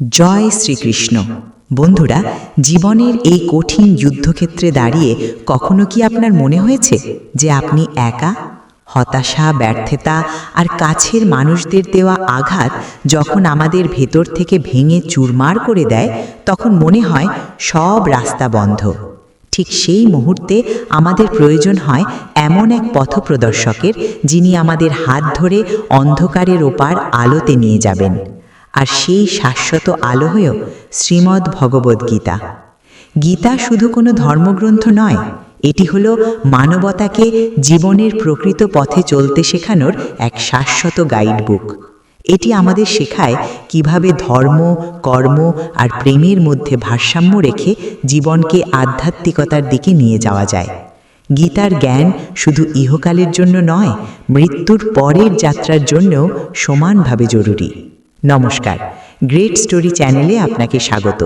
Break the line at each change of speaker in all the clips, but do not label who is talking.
জয় শ্রীকৃষ্ণ। বন্ধুরা, জীবনের এই কঠিন যুদ্ধক্ষেত্রে দাঁড়িয়ে কখনো কি আপনার মনে হয়েছে যে আপনি একা? হতাশা, ব্যর্থতা আর কাছের মানুষদের দেওয়া আঘাত যখন আমাদের ভেতর থেকে ভেঙে চুরমার করে দেয়, তখন মনে হয় সব রাস্তা বন্ধ। ঠিক সেই মুহূর্তে আমাদের প্রয়োজন হয় এমন এক পথপ্রদর্শকের যিনি আমাদের হাত ধরে অন্ধকারের ওপার আলোতে নিয়ে যাবেন। আর সেই শাশ্বত আলো হয়েও শ্রীমদ্ ভগবদ্গীতা গীতা। শুধু কোনো ধর্মগ্রন্থ নয়, এটি হলো মানবতাকে জীবনের প্রকৃত পথে চলতে শেখানোর এক শাশ্বত গাইড বুক এটি আমাদের শেখায় কীভাবে ধর্ম, কর্ম আর প্রেমের মধ্যে ভারসাম্য রেখে জীবনকে আধ্যাত্মিকতার দিকে নিয়ে যাওয়া যায়। গীতার জ্ঞান শুধু ইহকালের জন্য নয়, মৃত্যুর পরের যাত্রার জন্যও সমানভাবে জরুরি। নমস্কার। গ্রেট স্টোরি চ্যানেলে আপনাকে স্বাগত।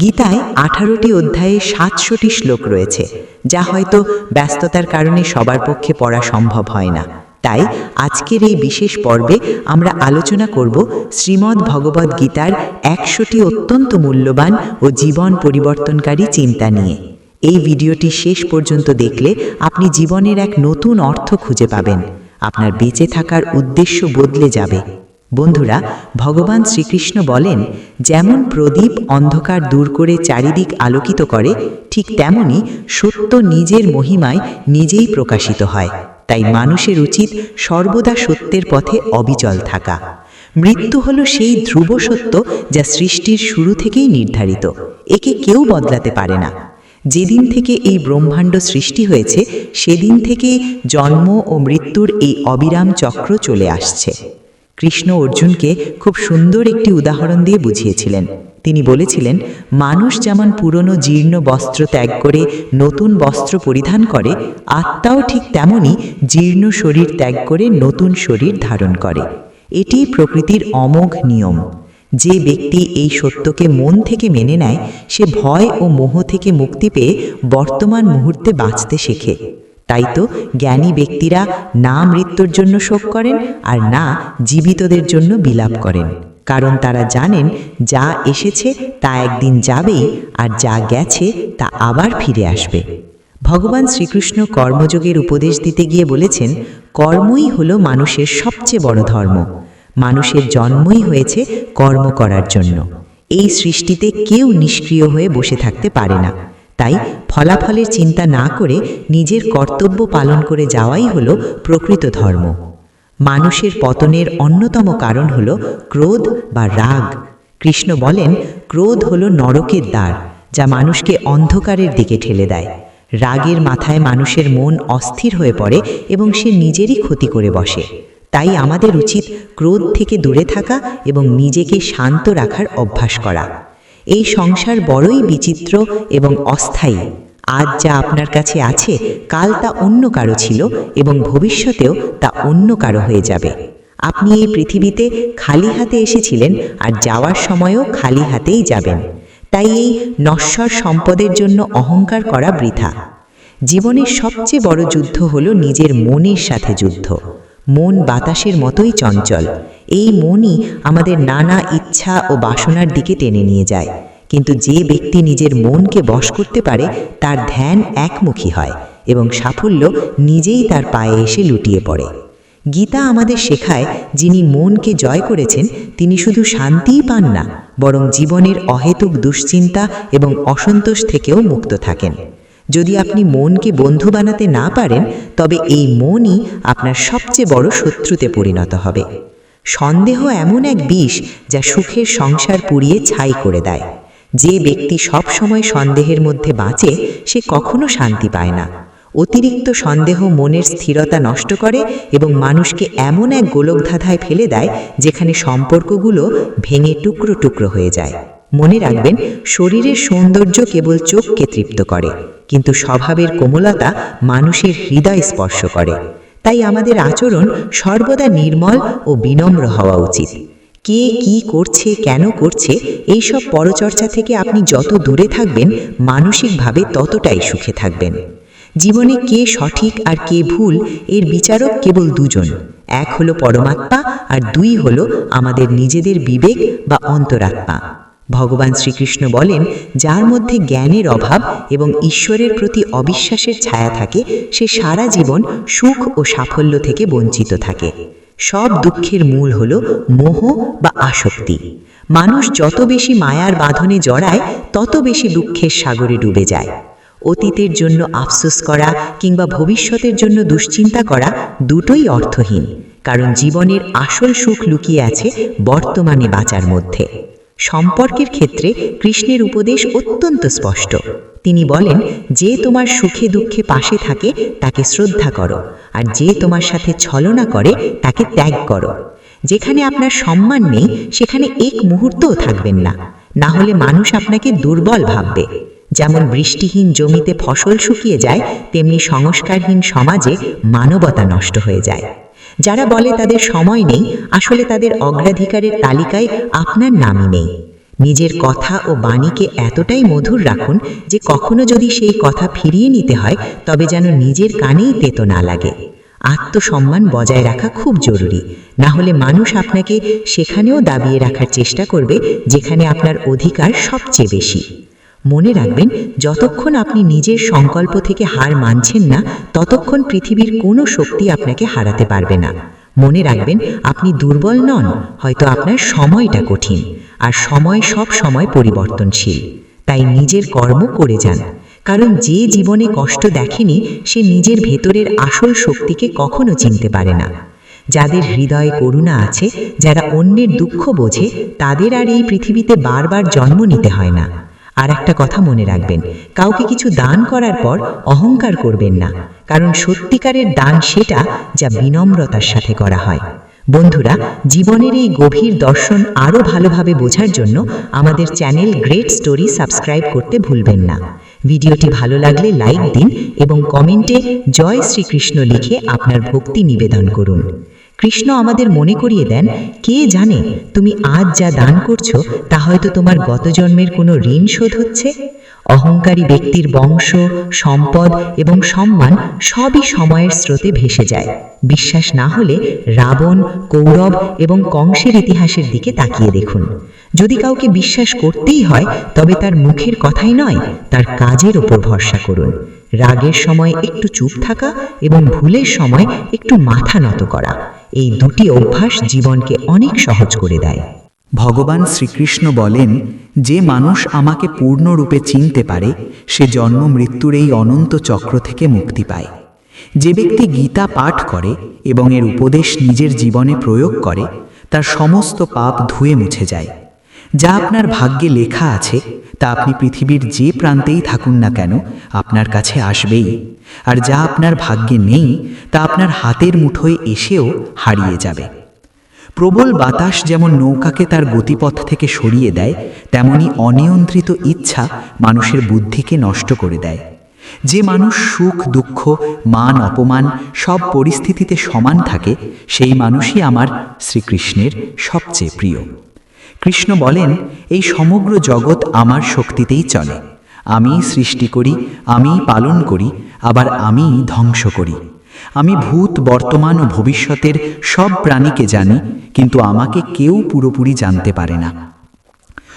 গীতায় আঠারোটি অধ্যায়ে সাতশোটি শ্লোক রয়েছে, যা হয়তো ব্যস্ততার কারণে সবার পক্ষে পড়া সম্ভব হয় না। তাই আজকের এই বিশেষ পর্বে আমরা আলোচনা করব শ্রীমদ্ ভগবদ্ গীতার একশোটি অত্যন্ত মূল্যবান ও জীবন পরিবর্তনকারী চিন্তা নিয়ে। এই ভিডিওটি শেষ পর্যন্ত দেখলে আপনি জীবনের এক নতুন অর্থ খুঁজে পাবেন। আপনার বেঁচে থাকার উদ্দেশ্য বদলে যাবে। বন্ধুরা, ভগবান শ্রীকৃষ্ণ বলেন, যেমন প্রদীপ অন্ধকার দূর করে চারিদিক আলোকিত করে, ঠিক তেমনি সত্য নিজের মহিমায় নিজেই প্রকাশিত হয়। তাই মানুষের উচিত সর্বদা সত্যের পথে অবিচল থাকা। মৃত্যু হলো সেই ধ্রুব সত্য যা সৃষ্টির শুরু থেকেই নির্ধারিত। একে কেউ বদলাতে পারে না। যেদিন থেকে এই ব্রহ্মাণ্ড সৃষ্টি হয়েছে, সেদিন থেকেই জন্ম ও মৃত্যুর এই অবিরাম চক্র চলে আসছে। কৃষ্ণ অর্জুনকে খুব সুন্দর একটি উদাহরণ দিয়ে বুঝিয়েছিলেন। তিনি বলেছিলেন, মানুষ যেমন পুরনো জীর্ণ বস্ত্র ত্যাগ করে নতুন বস্ত্র পরিধান করে, আত্মাও ঠিক তেমনই জীর্ণ শরীর ত্যাগ করে নতুন শরীর ধারণ করে। এটি প্রকৃতির অমোঘ নিয়ম। যে ব্যক্তি এই সত্যকে মন থেকে মেনে নেয়, সে ভয় ও মোহ থেকে মুক্তি পেয়ে বর্তমান মুহূর্তে বাঁচতে শেখে। তাই তো জ্ঞানী ব্যক্তিরা না মৃত্যুর জন্য শোক করেন আর না জীবিতদের জন্য বিলাপ করেন। কারণ তারা জানেন, যা এসেছে তা একদিন যাবেই আর যা গেছে তা আবার ফিরে আসবে। ভগবান শ্রীকৃষ্ণ কর্মযোগের উপদেশ দিতে গিয়ে বলেছেন, কর্মই হলো মানুষের সবচেয়ে বড় ধর্ম। মানুষের জন্মই হয়েছে কর্ম করার জন্য। এই সৃষ্টিতে কেউ নিষ্ক্রিয় হয়ে বসে থাকতে পারে না। তাই ফলাফলের চিন্তা না করে নিজের কর্তব্য পালন করে যাওয়াই হল প্রকৃত ধর্ম। মানুষের পতনের অন্যতম কারণ হল ক্রোধ বা রাগ। কৃষ্ণ বলেন, ক্রোধ হল নরকের দ্বার, যা মানুষকে অন্ধকারের দিকে ঠেলে দেয়। রাগের মাথায় মানুষের মন অস্থির হয়ে পড়ে এবং সে নিজেরই ক্ষতি করে বসে। তাই আমাদের উচিত ক্রোধ থেকে দূরে থাকা এবং নিজেকে শান্ত রাখার অভ্যাস করা। এই সংসার বড়ই বিচিত্র এবং অস্থায়ী। আজ যা আপনার কাছে আছে, কাল তা অন্য কারও ছিল এবং ভবিষ্যতেও তা অন্য কারও হয়ে যাবে। আপনি এই পৃথিবীতে খালি হাতে এসেছিলেন আর যাওয়ার সময়ও খালি হাতেই যাবেন। তাই এই নশ্বর সম্পদের জন্য অহংকার করা বৃথা। জীবনের সবচেয়ে বড় যুদ্ধ হল নিজের মনের সাথে যুদ্ধ। মন বাতাসের মতোই চঞ্চল। এই মনই আমাদের নানা ইচ্ছা ও বাসনার দিকে টেনে নিয়ে যায়। কিন্তু যে ব্যক্তি নিজের মনকে বশ করতে পারে, তার ধ্যান একমুখী হয় এবং সাফল্য নিজেই তার পায়ে এসে লুটিয়ে পড়ে। গীতা আমাদের শেখায়, যিনি মনকে জয় করেছেন, তিনি শুধু শান্তিই পান না, বরং জীবনের অহেতুক দুশ্চিন্তা এবং অসন্তোষ থেকেও মুক্ত থাকেন। যদি আপনি মনকে বন্ধু বানাতে না পারেন, তবে এই মনই আপনার সবচেয়ে বড় শত্রুতে পরিণত হবে। সন্দেহ এমন এক বিষ যা সুখের সংসার পুড়িয়ে ছাই করে দেয়। যে ব্যক্তি সব সময় সন্দেহের মধ্যে বাঁচে, সে কখনো শান্তি পায় না। অতিরিক্ত সন্দেহ মনের স্থিরতা নষ্ট করে এবং মানুষকে এমন এক গোলকধাঁধায় ফেলে দেয়, যেখানে সম্পর্কগুলো ভেঙে টুকরো টুকরো হয়ে যায়। মনে রাখবেন, শরীরের সৌন্দর্য কেবল চোখকে তৃপ্ত করে, কিন্তু স্বভাবের কোমলতা মানুষের হৃদয় স্পর্শ করে। তাই আমাদের আচরণ সর্বদা নির্মল ও বিনম্র হওয়া উচিত। কে কি করছে, কেন করছে, এইসব পরচর্চা থেকে আপনি যত দূরে থাকবেন, মানসিকভাবে ততটাই সুখে থাকবেন। জীবনে কে সঠিক আর কে ভুল, এর বিচারক কেবল দুজন। এক হলো পরমাত্মা আর দুই হলো আমাদের নিজেদের বিবেক বা অন্তরাত্মা। ভগবান শ্রীকৃষ্ণ বলেন, যার মধ্যে জ্ঞানের অভাব এবং ঈশ্বরের প্রতি অবিশ্বাসের ছায়া থাকে, সে সারা জীবন সুখ ও সাফল্য থেকে বঞ্চিত থাকে। সব দুঃখের মূল হল মোহ বা আসক্তি। মানুষ যত বেশি মায়ার বাঁধনে জড়ায়, তত বেশি দুঃখের সাগরে ডুবে যায়। অতীতের জন্য আফসোস করা কিংবা ভবিষ্যতের জন্য দুশ্চিন্তা করা দুটোই অর্থহীন, কারণ জীবনের আসল সুখ লুকিয়ে আছে বর্তমানে বাঁচার মধ্যে। সম্পর্কের ক্ষেত্রে কৃষ্ণের উপদেশ অত্যন্ত স্পষ্ট। তিনি বলেন, যে তোমার সুখে দুঃখে পাশে থাকে, তাকে শ্রদ্ধা করো, আর যে তোমার সাথে ছলনা করে, তাকে ত্যাগ করো। যেখানে আপনার সম্মান নেই, সেখানে এক মুহূর্তও থাকবেন না। না হলে মানুষ আপনাকে দুর্বল ভাববে। যেমন বৃষ্টিহীন জমিতে ফসল শুকিয়ে যায়, তেমনি সংস্কারহীন সমাজে মানবতা নষ্ট হয়ে যায়। যারা বলে তাদের সময় নেই, আসলে তাদের অগ্রাধিকারের তালিকায় আপনার নামই নেই। নিজের কথা ও বাণীকে এতটাই মধুর রাখুন যে কখনো যদি সেই কথা ফিরিয়ে নিতে হয়, তবে যেন নিজের কানেই তেতো না লাগে। আত্মসম্মান বজায় রাখা খুব জরুরি। না হলে মানুষ আপনাকে সেখানেও দাবিয়ে রাখার চেষ্টা করবে, যেখানে আপনার অধিকার সবচেয়ে বেশি। মনে রাখবেন, যতক্ষণ আপনি নিজের সংকল্প থেকে হার মানছেন না, ততক্ষণ পৃথিবীর কোনো শক্তি আপনাকে হারাতে পারবে না। মনে রাখবেন, আপনি দুর্বল নন, হয়তো আপনার সময়টা কঠিন, আর সময় সব সময় পরিবর্তনশীল। তাই নিজের কর্ম করে যান, কারণ যে জীবনে কষ্ট দেখেনি, সে নিজের ভেতরের আসল শক্তিকে কখনো চিনতে পারে না। যাদের হৃদয়ে করুণা আছে, যারা অন্যের দুঃখ বোঝে, তাদের আর এই পৃথিবীতে বারবার জন্ম নিতে হয় না। আর একটা কথা মনে রাখবেন, কাউকে কিছু দান করার পর অহংকার করবেন না, কারণ সত্যিকারের দান সেটা যা বিনম্রতার সাথে করা হয়। বন্ধুরা, জীবনের এই গভীর দর্শন আরও ভালোভাবে বোঝার জন্য আমাদের চ্যানেল গ্রেট স্টোরি সাবস্ক্রাইব করতে ভুলবেন না। ভিডিওটি ভালো লাগলে লাইক দিন এবং কমেন্টে জয় শ্রীকৃষ্ণ লিখে আপনার ভক্তি নিবেদন করুন। কৃষ্ণ আমাদের মনে করিয়ে দেন, কে জানে তুমি আজ যা দান করছ, তা হয়তো তোমার গত জন্মের কোনো ঋণ শোধ হচ্ছে? অহংকারী ব্যক্তির বংশ, সম্পদ এবং সম্মান সবই সময়ের স্রোতে ভেসে যায়। বিশ্বাস না হলে রাবণ, কৌরব এবং কংসের ইতিহাসের দিকে তাকিয়ে দেখুন। যদি কাউকে বিশ্বাস করতেই হয়, তবে তার মুখের কথাই নয়, তার কাজের ওপর ভরসা করুন। রাগের সময় একটু চুপ থাকা এবং ভুলের সময় একটু মাথা নত করা। এই দুটি অভ্যাস জীবনকে অনেক সহজ করে দেয়।
ভগবান শ্রীকৃষ্ণ বলেন, যে মানুষ আমাকে পূর্ণরূপে চিনতে পারে, সে জন্ম মৃত্যুর এই অনন্ত চক্র থেকে মুক্তি পায়। যে ব্যক্তি গীতা পাঠ করে এবং এর উপদেশ নিজের জীবনে প্রয়োগ করে, তার সমস্ত পাপ ধুয়ে মুছে যায়। যা আপনার ভাগ্যে লেখা আছে তা আপনি পৃথিবীর যে প্রান্তেই থাকুন না কেন, আপনার কাছে আসবেই। আর যা আপনার ভাগ্যে নেই, তা আপনার হাতের মুঠোয় এসেও হারিয়ে যাবে। প্রবল বাতাস যেমন নৌকাকে তার গতিপথ থেকে সরিয়ে দেয়, তেমনি অনিয়ন্ত্রিত ইচ্ছা মানুষের বুদ্ধিকে নষ্ট করে দেয়। যে মানুষ সুখ, দুঃখ, মান, অপমান সব পরিস্থিতিতে সমান থাকে, সেই মানুষই আমার শ্রীকৃষ্ণের সবচেয়ে প্রিয়। কৃষ্ণ বলেন, এই সমগ্র জগৎ আমার শক্তিতেই চলে। আমি সৃষ্টি করি আমি পালন করি, আবার আমি ধ্বংস করি। আমি ভূত, বর্তমান ও ভবিষ্যতের সব প্রাণীকে জানি, কিন্তু আমাকে কেউ পুরোপুরি জানতে পারে না।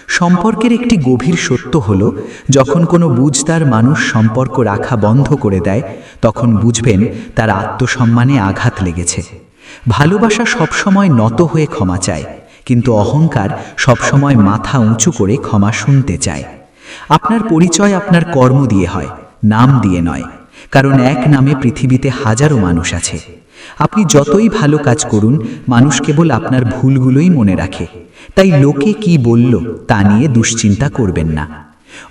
সম্পর্কের একটি গভীর সত্য হল, যখন কোনো বুঝদার মানুষ সম্পর্ক রাখা বন্ধ করে দেয়, তখন বুঝবেন তার আত্মসম্মানে আঘাত লেগেছে। ভালোবাসা সবসময় নত হয়ে ক্ষমা চায়। কিন্তু অহংকার সবসময় মাথা উঁচু করে ক্ষমা শুনতে চায়। আপনার পরিচয় আপনার কর্ম দিয়ে হয়, নাম দিয়ে নয়, কারণ এক নামে পৃথিবীতে হাজারো মানুষ আছে। আপনি যতই ভালো কাজ করুন, মানুষ কেবল আপনার ভুলগুলোই মনে রাখে। তাই লোকে কি বলল, তা নিয়ে দুশ্চিন্তা করবেন না।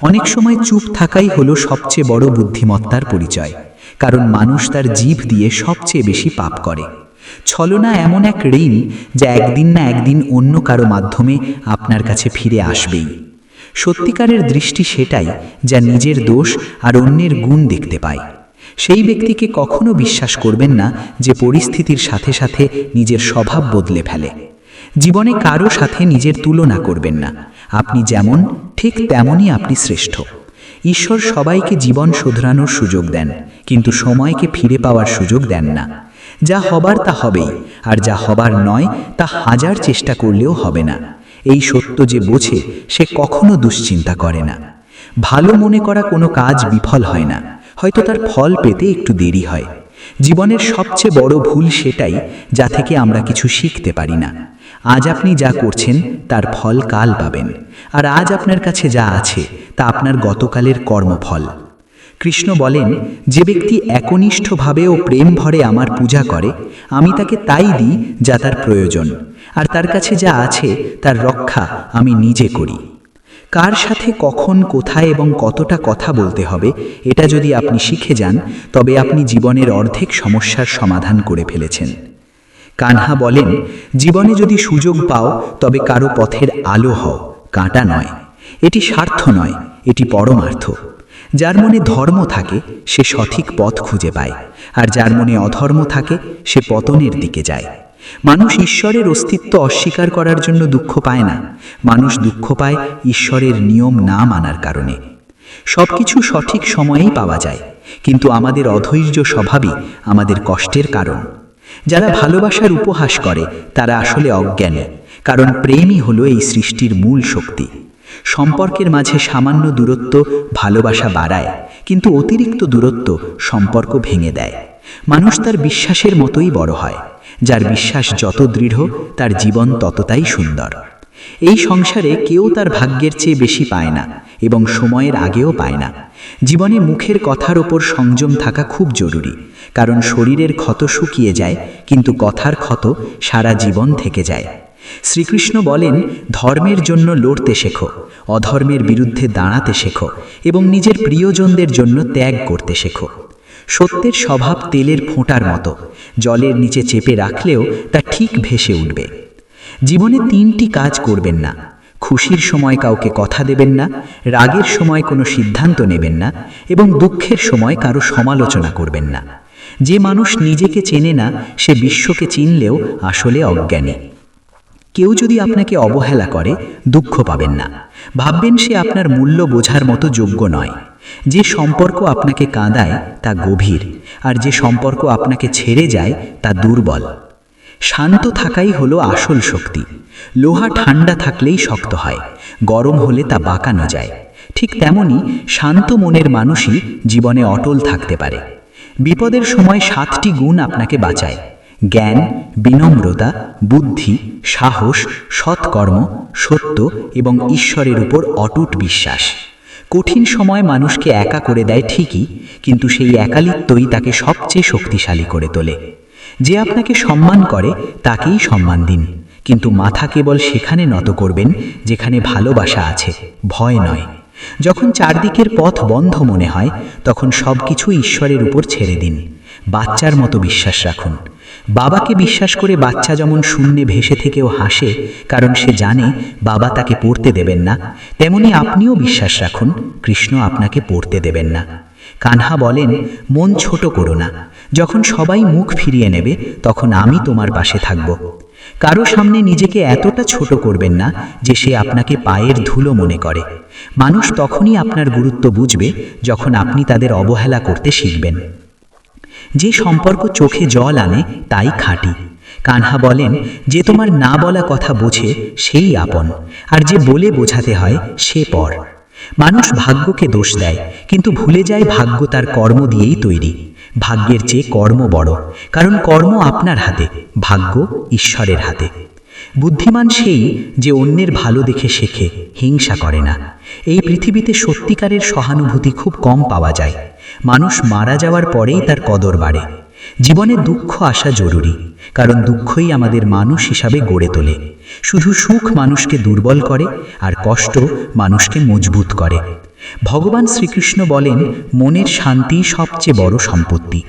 অনেক সময় চুপ থাকাই হলো সবচেয়ে বড় বুদ্ধিমত্তার পরিচয়, কারণ মানুষ তার জিভ দিয়ে সবচেয়ে বেশি পাপ করে। ছলনা এমন এক ঋণ যা একদিন না একদিন অন্য কারও মাধ্যমে আপনার কাছে ফিরে আসবেই। সত্যিকারের দৃষ্টি সেটাই যা নিজের দোষ আর অন্যের গুণ দেখতে পায়। সেই ব্যক্তিকে কখনো বিশ্বাস করবেন না যে পরিস্থিতির সাথে সাথে নিজের স্বভাব বদলে ফেলে। জীবনে কারও সাথে নিজের তুলনা করবেন না। আপনি যেমন, ঠিক তেমনই আপনি শ্রেষ্ঠ। ঈশ্বর সবাইকে জীবন শোধরানোর সুযোগ দেন, কিন্তু সময়কে ফিরে পাওয়ার সুযোগ দেন না। যা হবার তা হবেই আর যা হবার নয়, তা হাজার চেষ্টা করলেও হবে না। এই সত্য যে বোঝে, সে কখনো দুশ্চিন্তা করে না। ভালো মনে করা কোনো কাজ বিফল হয় না, হয়তো তার ফল পেতে একটু দেরি হয়। জীবনের সবচেয়ে বড় ভুল সেটাই, যা থেকে আমরা কিছু শিখতে পারি না। আজ আপনি যা করছেন, তার ফল কাল পাবেন, আর আজ আপনার কাছে যা আছে, তা আপনার গতকালের কর্মফল। কৃষ্ণ বলেন, যে ব্যক্তি একনিষ্ঠভাবে ও প্রেম ভরে আমার পূজা করে, আমি তাকে তাই দিই যা তার প্রয়োজন, আর তার কাছে যা আছে তার রক্ষা আমি নিজে করি। কার সাথে কখন, কোথায় এবং কতটা কথা বলতে হবে, এটা যদি আপনি শিখে যান, তবে আপনি জীবনের অর্ধেক সমস্যার সমাধান করে ফেলেছেন। কানহা বলেন, জীবনে যদি সুযোগ পাও, তবে কারও পথের আলো হও, কাঁটা নয়। এটি স্বার্থ নয়, এটি পরমার্থ। যার মনে ধর্ম থাকে, সে সঠিক পথ খুঁজে পায়, আর যার মনে অধর্ম থাকে, সে পতনের দিকে যায়। মানুষ ঈশ্বরের অস্তিত্ব অস্বীকার করার জন্য দুঃখ পায় না। মানুষ দুঃখ পায় ঈশ্বরের নিয়ম না মানার কারণে। সবকিছু সঠিক সময়েই পাওয়া যায়, কিন্তু আমাদের অধৈর্য স্বভাবই আমাদের কষ্টের কারণ। যারা ভালোবাসার উপহাস করে, তারা আসলে অজ্ঞানী, কারণ প্রেমই হলো এই সৃষ্টির মূল শক্তি। সম্পর্কের মাঝে সামান্য দূরত্ব ভালোবাসা বাড়ায়, কিন্তু অতিরিক্ত দূরত্ব সম্পর্ক ভেঙে দেয়। মানুষ তার বিশ্বাসের মতোই বড় হয়, যার বিশ্বাস যত দৃঢ়, তার জীবন ততটাই সুন্দর। এই সংসারে কেউ তার ভাগ্যের চেয়ে বেশি পায় না এবং সময়ের আগেও পায় না। জীবনে মুখের কথার ওপর সংযম থাকা খুব জরুরি, কারণ শরীরের ক্ষত শুকিয়ে যায়, কিন্তু কথার ক্ষত সারা জীবন থেকে যায়। শ্রীকৃষ্ণ বলেন, ধর্মের জন্য লড়তে শেখো, অধর্মের বিরুদ্ধে দাঁড়াতে শেখো এবং নিজের প্রিয়জনদের জন্য ত্যাগ করতে শেখো। সত্যের স্বভাব তেলের ফোঁটার মতো, জলের নিচে চেপে রাখলেও তা ঠিক ভেসে উঠবে। জীবনে তিনটি কাজ করবেন না, খুশির সময় কাউকে কথা দেবেন না, রাগের সময় কোনো সিদ্ধান্ত নেবেন না এবং দুঃখের সময় কারও সমালোচনা করবেন না। যে মানুষ নিজেকে চেনে না, সে বিশ্বকে চিনলেও আসলে অজ্ঞানী। কেউ যদি আপনাকে অবহেলা করে, দুঃখ পাবেন না। ভাববেন সে আপনার মূল্য বোঝার মতো যোগ্য নয়। যে সম্পর্ক আপনাকে কাঁদায়, তা গভীর, আর যে সম্পর্ক আপনাকে ছেড়ে যায়, তা দুর্বল। শান্ত থাকাই হলো আসল শক্তি। লোহা ঠান্ডা থাকলেই শক্ত হয়, গরম হলে তা বাঁকানো যায়। ঠিক তেমনি শান্ত মনের মানুষই জীবনে অটল থাকতে পারে। বিপদের সময় সাতটি গুণ আপনাকে বাঁচায়। জ্ঞান, বিনম্রতা, বুদ্ধি, সাহস, সৎকর্ম, সত্য এবং ঈশ্বরের উপর অটুট বিশ্বাস। কঠিন সময় মানুষকে একা করে দেয় ঠিকই, কিন্তু সেই একালিত্বই তাকে সবচেয়ে শক্তিশালী করে তোলে। যে আপনাকে সম্মান করে, তাকেই সম্মান দিন। কিন্তু মাথা কেবল সেখানে নত করবেন, যেখানে ভালোবাসা আছে, ভয় নয়। যখন চারদিকের পথ বন্ধ মনে হয়, তখন সব কিছু ঈশ্বরের উপর ছেড়ে দিন। বাচ্চার মতো বিশ্বাস রাখুন। বাবাকে বিশ্বাস করে বাচ্চা যেমন শূন্যে ভেসে থেকেও হাসে, কারণ সে জানে বাবা তাকে পড়তে দেবেন না, তেমনি আপনিও বিশ্বাস রাখুন, কৃষ্ণ আপনাকে পড়তে দেবেন না। কানহা বলেন, মন ছোট করো না, যখন সবাই মুখ ফিরিয়ে নেবে, তখন আমি তোমার পাশে থাকব। কারও সামনে নিজেকে এতটা ছোট করবেন না, যে সে আপনাকে পায়ের ধুলো মনে করে। মানুষ তখনই আপনার গুরুত্ব বুঝবে, যখন আপনি তাদের অবহেলা করতে শিখবেন। যে সম্পর্ক চোখে জল আনে, তাই খাঁটি। কানহা বলেন, যে তোমার না বলা কথা বোঝে, সেই আপন, আর যে বলে বোঝাতে হয়, সে পর। মানুষ ভাগ্যকে দোষ দেয়, কিন্তু ভুলে যায় ভাগ্য তার কর্ম দিয়েই তৈরি। ভাগ্যের চেয়ে কর্ম বড়, কারণ কর্ম আপনার হাতে, ভাগ্য ঈশ্বরের হাতে। বুদ্ধিমান সেই যে অন্যের ভালো দেখে শেখে, হিংসা করে না। এই পৃথিবীতে সত্যিকারের সহানুভূতি খুব কম পাওয়া যায়। মানুষ মারা যাওয়ার পরেই তার কদর বাড়ে। জীবনে দুঃখ আসা জরুরি, কারণ দুঃখই আমাদের মানুষ হিসাবে গড়ে তোলে। শুধু সুখ মানুষকে দুর্বল করে, আর কষ্ট মানুষকে মজবুত করে। ভগবান শ্রীকৃষ্ণ বলেন, মনের শান্তি সবচেয়ে বড় সম্পত্তি।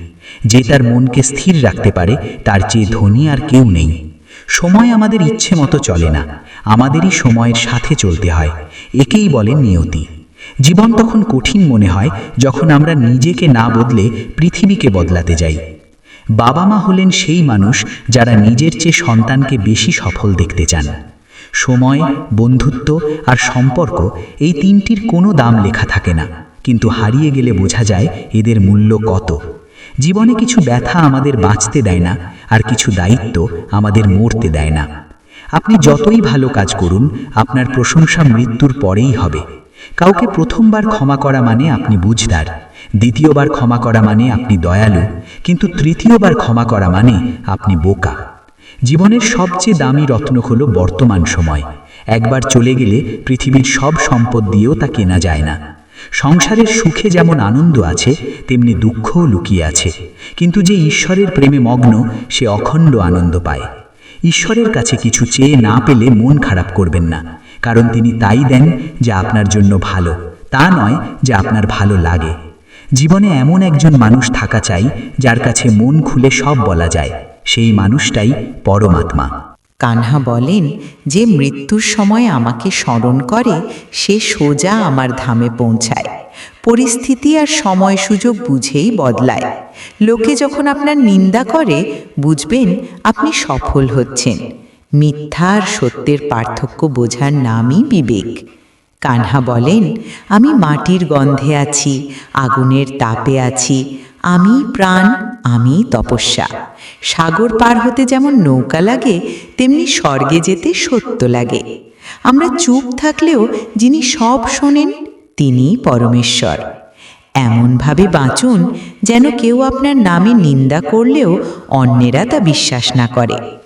যে তার মনকে স্থির রাখতে পারে, তার চেয়ে ধনী আর কেউ নেই। সময় আমাদের ইচ্ছে মতো চলে না, আমাদেরই সময়ের সাথে চলতে হয়। একেই বলেন নিয়তি। জীবন তখন কঠিন মনে হয় যখন আমরা নিজেকে না বদলে পৃথিবীকে বদলাতে যাই। বাবা মা হলেন সেই মানুষ যারা নিজের চেয়ে সন্তানকে বেশি সফল দেখতে চান। সময়, বন্ধুত্ব আর সম্পর্ক এই তিনটির কোনো দাম লেখা থাকে না। কিন্তু হারিয়ে গেলে বোঝা যায় এদের মূল্য কত। জীবনে কিছু ব্যথা আমাদের বাঁচতে দেয় না আর কিছু দায়িত্ব আমাদের মরতে দেয় না। আপনি যতই ভালো কাজ করুন, আপনার প্রশংসা মৃত্যুর পরেই হবে। কাউকে প্রথমবার ক্ষমা করা মানে আপনি বুঝদার, দ্বিতীয়বার ক্ষমা করা মানে আপনি দয়ালু, কিন্তু তৃতীয়বার ক্ষমা করা মানে আপনি বোকা। জীবনের সবচেয়ে দামি রত্ন হল বর্তমান সময়। একবার চলে গেলে পৃথিবীর সব সম্পদ দিয়েও তা কেনা যায় না। সংসারের সুখে যেমন আনন্দ আছে, তেমনি দুঃখও লুকিয়ে আছে। কিন্তু যে ঈশ্বরের প্রেমে মগ্ন, সে অখণ্ড আনন্দ পায়। ঈশ্বরের কাছে কিছু চেয়ে না পেলে মন খারাপ করবেন না। কারণ তিনি তাই দেন যা আপনার জন্য ভালো। তা নয় যা আপনার ভালো লাগে। জীবনে এমন একজন মানুষ থাকা চাই যার কাছে মন খুলে সব বলা যায়। সেই মানুষটাই পরমাত্মা।
কানহা বলেন, যে মৃত্যুর সময় আমাকে স্মরণ করে, সে সোজা আমার ধামে পৌঁছায়। পরিস্থিতি আর সময় সুযোগ বুঝেই বদলায়। লোকে যখন আপনার নিন্দা করে, বুঝবেন আপনি সফল হচ্ছেন। মিথ্যা আর সত্যের পার্থক্য বোঝার নামই বিবেক। কানহা বলেন, আমি মাটির গন্ধে আছি, আগুনের তাপে আছি, আমি প্রাণ, আমি তপস্যা। সাগর পার হতে যেমন নৌকা লাগে, তেমনি স্বর্গে যেতে সত্য লাগে। আমরা চুপ থাকলেও যিনি সব শোনেন তিনি পরমেশ্বর। এমনভাবে বাঁচুন, যেন কেউ আপনার নামে নিন্দা করলেও অন্যেরা তা বিশ্বাস না করে।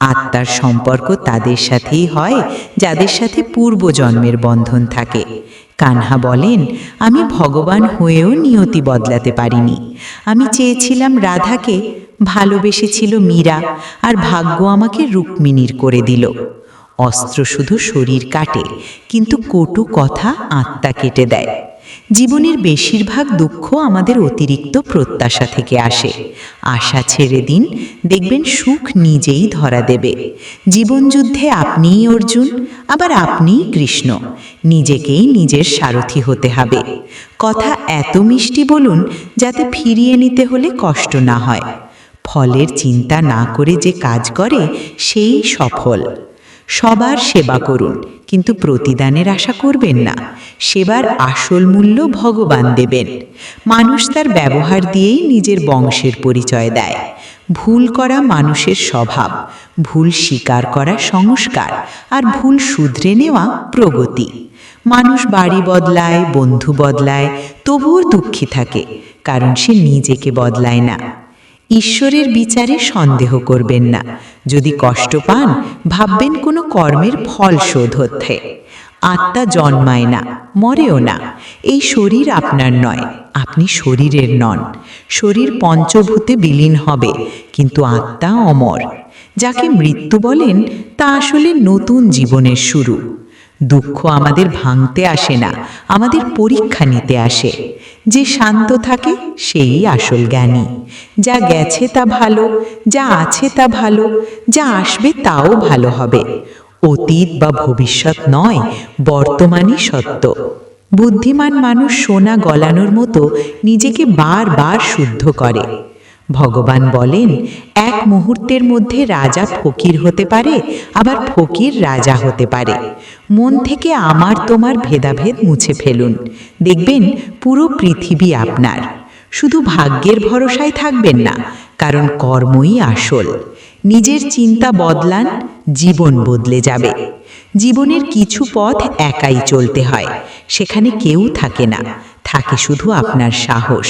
আত্মার সম্পর্ক তাদের সাথেই হয়, যাদের সাথে পূর্বজন্মের বন্ধন থাকে। কানহা বলেন, আমি ভগবান হয়েও নিয়তি বদলাতে পারিনি। আমি চেয়েছিলাম রাধাকে, ভালোবেসেছিল মীরা, আর ভাগ্য আমাকে রুক্মিণীর করে দিল। অস্ত্র শুধু শরীর কাটে, কিন্তু কটু কথা আত্মা কেটে দেয়। জীবনের বেশিরভাগ দুঃখ আমাদের অতিরিক্ত প্রত্যাশা থেকে আসে। আশা ছেড়ে দিন, দেখবেন সুখ নিজেই ধরা দেবে। জীবনযুদ্ধে আপনিই অর্জুন, আবার আপনিই কৃষ্ণ। নিজেকেই নিজের সারথি হতে হবে। কথা এত মিষ্টি বলুন, যাতে ফিরিয়ে নিতে হলে কষ্ট না হয়। ফলের চিন্তা না করে যে কাজ করে, সেই সফল। সবার সেবা করুন। কিন্তু প্রতিদানের আশা করবেন না। সেবার আসল মূল্য ভগবান দেবেন। মানুষ তার ব্যবহার দিয়েই নিজের বংশের পরিচয় দেয়। ভুল করা মানুষের স্বভাব ভুল স্বীকার করা সংস্কার আর ভুল শুধরে নেওয়া প্রগতি। মানুষ বাড়ি বদলায় বন্ধু বদলায় তবুও দুঃখী থাকে কারণ সে নিজেকে বদলায় না। ঈশ্বরের বিচারে সন্দেহ করবেন না। যদি কষ্ট পান, ভাববেন কোনো কর্মের ফল শোধ হচ্ছে। আত্মা জন্মায় না, মরেও না। এই শরীর আপনার নয়, আপনি শরীরের নন। শরীর পঞ্চভূতে বিলীন হবে, কিন্তু আত্মা অমর। যাকে মৃত্যু বলেন, তা আসলে নতুন জীবনের শুরু। দুঃখ আমাদের ভাঙতে আসে না, আমাদের পরীক্ষা নিতে আসে। যে শান্ত থাকে, সেই আসল জ্ঞানী। যা গেছে তা ভালো, যা আছে তা ভালো, যা আসবে তাও ভালো হবে। অতীত বা ভবিষ্যৎ নয়, বর্তমানই সত্য। বুদ্ধিমান মানুষ সোনা গলানোর মতো নিজেকে বারবার শুদ্ধ করে। ভগবান বলেন, এক মুহূর্তের মধ্যে রাজা ফকির হতে পারে, আবার ফকির রাজা হতে পারে। মন থেকে আমার তোমার ভেদাভেদ মুছে ফেলুন। দেখবেন, পুরো পৃথিবী আপনার। শুধু ভাগ্যের ভরসায় থাকবেন না, কারণ কর্মই আসল। নিজের চিন্তা বদলান, জীবন বদলে যাবে। জীবনের কিছু পথ একাই চলতে হয়, সেখানে কেউ থাকে না। থাকে শুধু আপনার সাহস।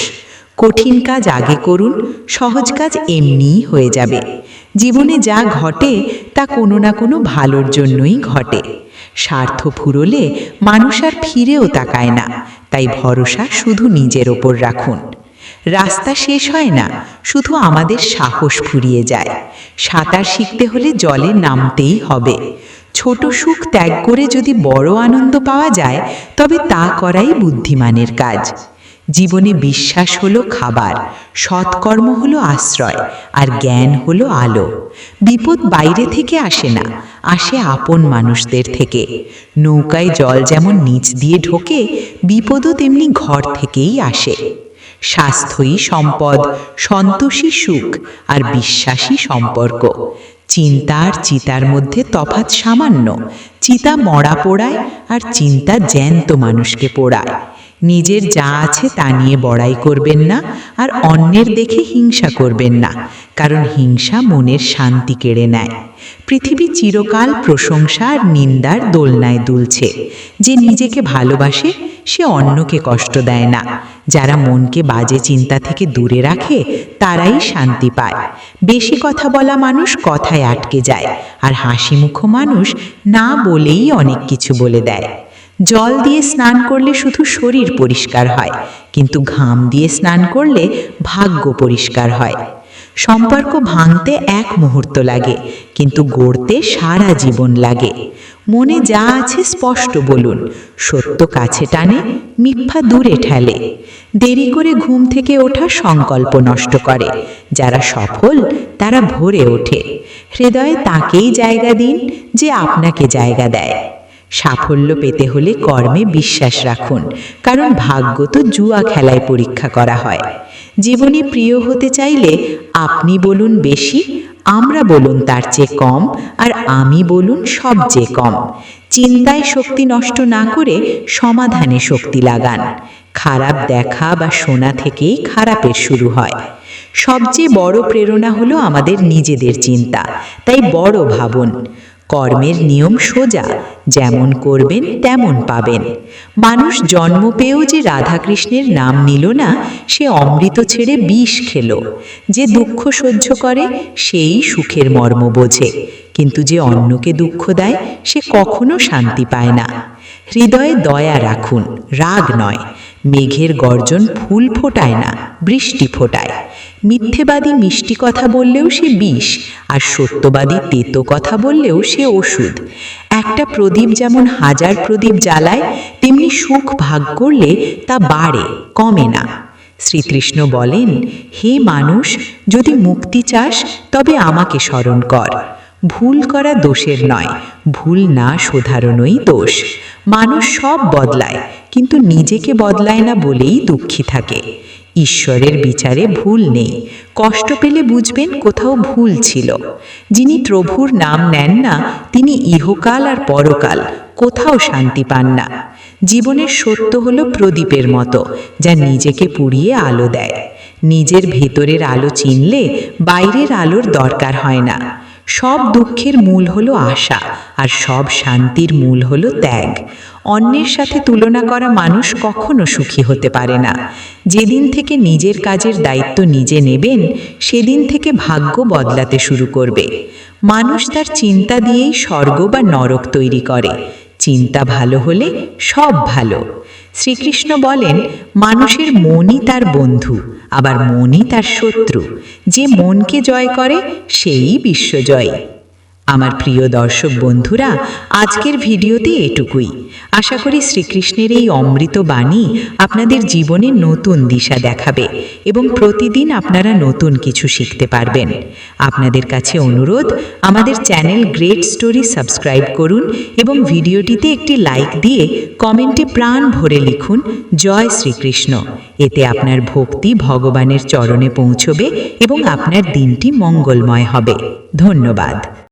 কঠিন কাজ আগে করুন, সহজ কাজ এমনিই হয়ে যাবে। জীবনে যা ঘটে, তা কোনো না কোনো ভালোর জন্যই ঘটে। স্বার্থ ফুরলে মানুষ আর ফিরেও তাকায় না, তাই ভরসা শুধু নিজের ওপর রাখুন। রাস্তা শেষ হয় না, শুধু আমাদের সাহস ফুরিয়ে যায়। সাঁতার শিখতে হলে জলে নামতেই হবে। ছোট সুখ ত্যাগ করে যদি বড় আনন্দ পাওয়া যায়, তবে তা করাই বুদ্ধিমানের কাজ। জীবনে বিশ্বাস হলো খাবার, সৎকর্ম হলো আশ্রয়, আর জ্ঞান হলো আলো। বিপদ বাইরে থেকে আসে না, আসে আপন মানুষদের থেকে। নৌকায় জল যেমন নিচ দিয়ে ঢোকে, বিপদও তেমনি ঘর থেকেই আসে। স্বাস্থ্যই সম্পদ সন্তোষী সুখ, আর বিশ্বাসী সম্পর্ক। চিন্তা আর চিতার মধ্যে তফাৎ সামান্য, চিতা মরা পোড়ায়, আর চিন্তা জ্যান্ত মানুষকে পোড়ায়। নিজের যা আছে তা নিয়ে বড়াই করবেন না আর অন্যের দেখে হিংসা করবেন না, কারণ হিংসা মনের শান্তি কেড়ে নেয়। পৃথিবী চিরকাল প্রশংসা আর নিন্দার দোলনায় দুলছে। যে নিজেকে ভালোবাসে, সে অন্যকে কষ্ট দেয় না। যারা মনকে বাজে চিন্তা থেকে দূরে রাখে, তারাই শান্তি পায়। বেশি কথা বলা মানুষ কথায় আটকে যায়, আর হাসিমুখ মানুষ না বলেই অনেক কিছু বলে দেয়। জল দিয়ে স্নান করলে শুধু শরীর পরিষ্কার হয়, কিন্তু ঘাম দিয়ে স্নান করলে ভাগ্য পরিষ্কার হয়। সম্পর্ক ভাঙতে এক মুহূর্ত লাগে, কিন্তু গড়তে সারা জীবন লাগে। মনে যা আছে স্পষ্ট বলুন, সত্য কাছে টানে, মিথ্যা দূরে ঠেলে। দেরি করে ঘুম থেকে ওঠা সংকল্প নষ্ট করে, যারা সফল তারা ভোরে ওঠে। হৃদয়ে তাকেই জায়গা দিন, যে আপনাকে জায়গা দেয়। সাফল্য পেতে হলে কর্মে বিশ্বাস রাখুন, কারণ ভাগ্য তো জুয়া খেলায় পরীক্ষা করা হয়। জীবনে প্রিয় হতে চাইলে আপনি বলুন বেশি, আমরা বলুন তার চেয়ে কম, আর আমি বলুন সবচেয়ে কম। চিন্তায় শক্তি নষ্ট না করে সমাধানে শক্তি লাগান। খারাপ দেখা বা শোনা থেকেই খারাপের শুরু হয়। সবচেয়ে বড় প্রেরণা হলো আমাদের নিজেদের চিন্তা। তাই বড় ভাবুন। কর্মের নিয়ম সোজা, যেমন করবেন তেমন পাবেন। মানুষ জন্ম পেয়েও যে রাধাকৃষ্ণের নাম নিল না, সে অমৃত ছেড়ে বিষ খেল। যে দুঃখ সহ্য করে, সেই সুখের মর্ম বোঝে। কিন্তু যে অন্যকে দুঃখ দেয়, সে কখনো শান্তি পায় না। হৃদয়ে দয়া রাখুন, রাগ নয়। মেঘের গর্জন ফুল ফোটায় না, বৃষ্টি ফোটায়। মিথ্যেবাদী মিষ্টি কথা বললেও সে বিষ, আর সত্যবাদী তেতো কথা বললেও সে ওষুধ। একটা প্রদীপ যেমন হাজার প্রদীপ জ্বালায়, তেমনি সুখ ভাগ করলে তা বাড়ে, কমে না। শ্রীকৃষ্ণ বলেন, হে মানুষ, যদি মুক্তি চাস, তবে আমাকে স্মরণ কর। ভুল করা দোষের নয়, ভুল না শোধারণই দোষ। মানুষ সব বদলায় কিন্তু নিজেকে বদলায় না বলেই দুঃখী থাকে। ঈশ্বরের বিচারে ভুল নেই। কষ্ট পেলে বুঝবেন কোথাও ভুল ছিল। যিনি প্রভুর নাম নেন না, তিনি ইহকাল আর পরকাল, কোথাও শান্তি পান না। জীবনের সত্য হলো প্রদীপের মতো, যা নিজেকে পুড়িয়ে আলো দেয়। নিজের ভেতরের আলো চিনলে বাইরের আলোর দরকার হয় না। সব দুঃখের মূল হলো আশা, আর সব শান্তির মূল হলো ত্যাগ। অন্যের সাথে তুলনা করা মানুষ কখনো সুখী হতে পারে না। যেদিন থেকে নিজের কাজের দায়িত্ব নিজে নেবেন, সেদিন থেকে ভাগ্য বদলাতে শুরু করবে। মানুষ তার চিন্তা দিয়েই স্বর্গ বা নরক তৈরি করে। চিন্তা ভালো হলে সব ভালো। শ্রীকৃষ্ণ বলেন, মানুষের মনই তার বন্ধু, আবার মনই তার শত্রু। যে মনকে জয় করে, সেই বিশ্বজয়ী। আমার প্রিয় দর্শক বন্ধুরা, আজকের ভিডিওতে এটুকুই। আশা করি শ্রীকৃষ্ণের এই অমৃত বাণী আপনাদের জীবনে নতুন দিশা দেখাবে এবং প্রতিদিন আপনারা নতুন কিছু শিখতে পারবেন। আপনাদের কাছে অনুরোধ, আমাদের চ্যানেল গ্রেট স্টোরি সাবস্ক্রাইব করুন এবং ভিডিওটিতে একটি লাইক দিয়ে কমেন্টে প্রাণ ভরে লিখুন, জয় শ্রীকৃষ্ণ। এতে আপনার ভক্তি ভগবানের চরণে পৌঁছবে এবং আপনার দিনটি মঙ্গলময় হবে। ধন্যবাদ।